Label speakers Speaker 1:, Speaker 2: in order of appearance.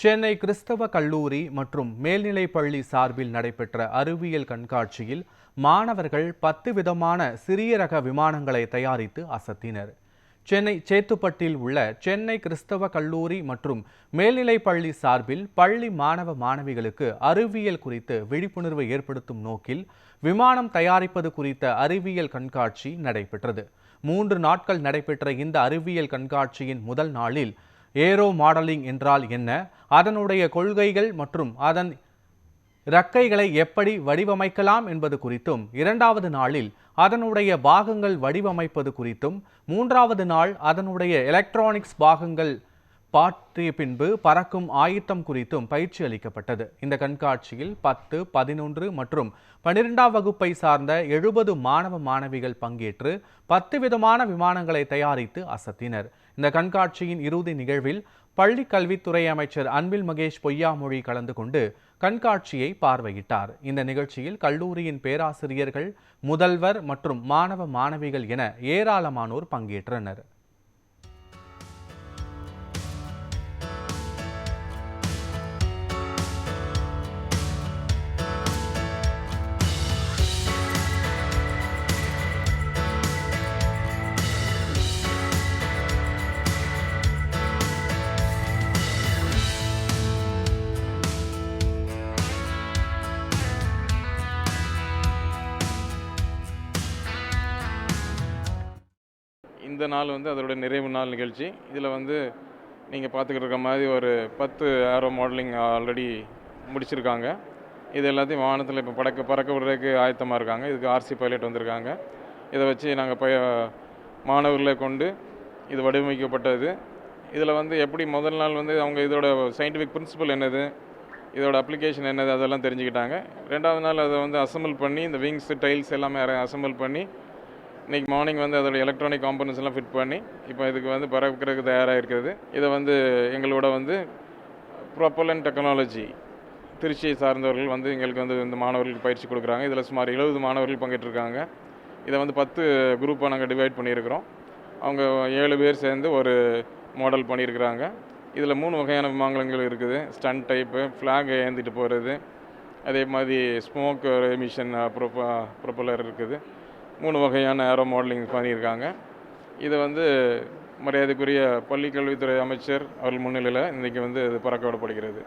Speaker 1: சென்னை கிறிஸ்தவ கல்லூரி மற்றும் மேல்நிலைப் பள்ளி சார்பில் நடைபெற்ற அறிவியல் கண்காட்சியில் மாணவர்கள் பத்து விதமான சிறிய ரக விமானங்களை தயாரித்து அசத்தினர். சென்னை சேத்துப்பட்டில் உள்ள சென்னை கிறிஸ்தவ கல்லூரி மற்றும் மேல்நிலைப் பள்ளி சார்பில் பள்ளி மாணவ மாணவிகளுக்கு அறிவியல் குறித்து விழிப்புணர்வை ஏற்படுத்தும் நோக்கில் விமானம் தயாரிப்பது குறித்த அறிவியல் கண்காட்சி நடைபெற்றது. மூன்று நாட்கள் நடைபெற்ற இந்த அறிவியல் கண்காட்சியின் முதல் நாளில் ஏரோ மாடலிங் என்றால் என்ன? அதனுடைய கொள்கைகள் மற்றும் அதன் இறக்கைகளை எப்படி வடிவமைக்கலாம் என்பது குறித்தும் இரண்டாவது நாளில் அதனுடைய பாகங்கள் வடிவமைப்பது குறித்தும் மூன்றாவது நாள் அதனுடைய எலக்ட்ரானிக்ஸ் பாகங்கள் பாட்டிய பின்பு பறக்கும் ஆயத்தம் குறித்தும் பயிற்சி அளிக்கப்பட்டது. இந்த கண்காட்சியில் பத்து பதினொன்று மற்றும் பன்னிரெண்டாம் வகுப்பை சார்ந்த எழுபது மாணவ மாணவிகள் பங்கேற்று பத்து விதமான விமானங்களை தயாரித்து அசத்தினர். இந்த கண்காட்சியின் இறுதி நிகழ்வில் பள்ளி கல்வித்துறை அமைச்சர் அன்பில் மகேஷ் பொய்யாமொழி கலந்து கொண்டு கண்காட்சியை பார்வையிட்டார். இந்த நிகழ்ச்சியில் கல்லூரியின் பேராசிரியர்கள் முதல்வர் மற்றும் மாணவ மாணவிகள் என ஏராளமானோர் பங்கேற்றனர்.
Speaker 2: இந்த நாள் வந்து அதோட நிறைவு நாள் நிகழ்ச்சி. இதில் வந்து நீங்கள் பார்த்துக்கிட்டு இருக்க மாதிரி ஒரு பத்து ஆரோ மாடலிங் ஆல்ரெடி முடிச்சிருக்காங்க. இது எல்லாத்தையும் வானத்தில் இப்போ பறக்க பறக்க விடுறதுக்கு ஆயத்தமாக இருக்காங்க. இதுக்கு ஆர்சி பைலட் வந்திருக்காங்க. இதை வச்சு நாங்கள் பய மாணவர்களை கொண்டு இது வடிவமைக்கப்பட்டது. இதில் வந்து எப்படி முதல் நாள் வந்து அவங்க இதோட சயின்டிஃபிக் பிரின்சிபல் என்னது இதோட அப்ளிகேஷன் என்னது அதெல்லாம் தெரிஞ்சுக்கிட்டாங்க. ரெண்டாவது நாள் அதை வந்து அசம்பிள் பண்ணி இந்த விங்ஸ் டைல்ஸ் எல்லாமே அசம்பிள் பண்ணி இன்றைக்கி மார்னிங் வந்து அதோடய எலக்ட்ரானிக் காம்பனன்ஸ் எல்லாம் ஃபிட் பண்ணி இப்போ இதுக்கு வந்து பறக்கிறதுக்கு தயாராக இருக்கிறது இதை வந்து எங்களோட வந்து ப்ரொப்பலன் டெக்னாலஜி திருச்சியை சார்ந்தவர்கள் வந்து எங்களுக்கு வந்து இந்த மாணவர்களுக்கு பயிற்சி கொடுக்குறாங்க. இதில் சுமார் எழுபது மாணவர்கள் பங்கேற்றிருக்காங்க. இதை வந்து பத்து குரூப்பாக நாங்கள் டிவைட் பண்ணியிருக்கிறோம். அவங்க ஏழு பேர் சேர்ந்து ஒரு மாடல் பண்ணியிருக்கிறாங்க. இதில் மூணு வகையான விமானங்கள் இருக்குது. ஸ்டன் டைப்பு ஃப்ளாக் ஏந்திட்டு போகிறது அதே மாதிரி ஸ்மோக் எமிஷன் ப்ரொப்ப ப்ரொப்பலர் இருக்குது. மூணு வகையான ஏரோ மாடலிங் பண்ணியிருக்காங்க. இதை வந்து மரியாதைக்குரிய பள்ளி கல்வித்துறை அமைச்சர் அவர்கள் முன்னிலையில் இன்றைக்கி வந்து இது பறக்க விடப்படுகிறது.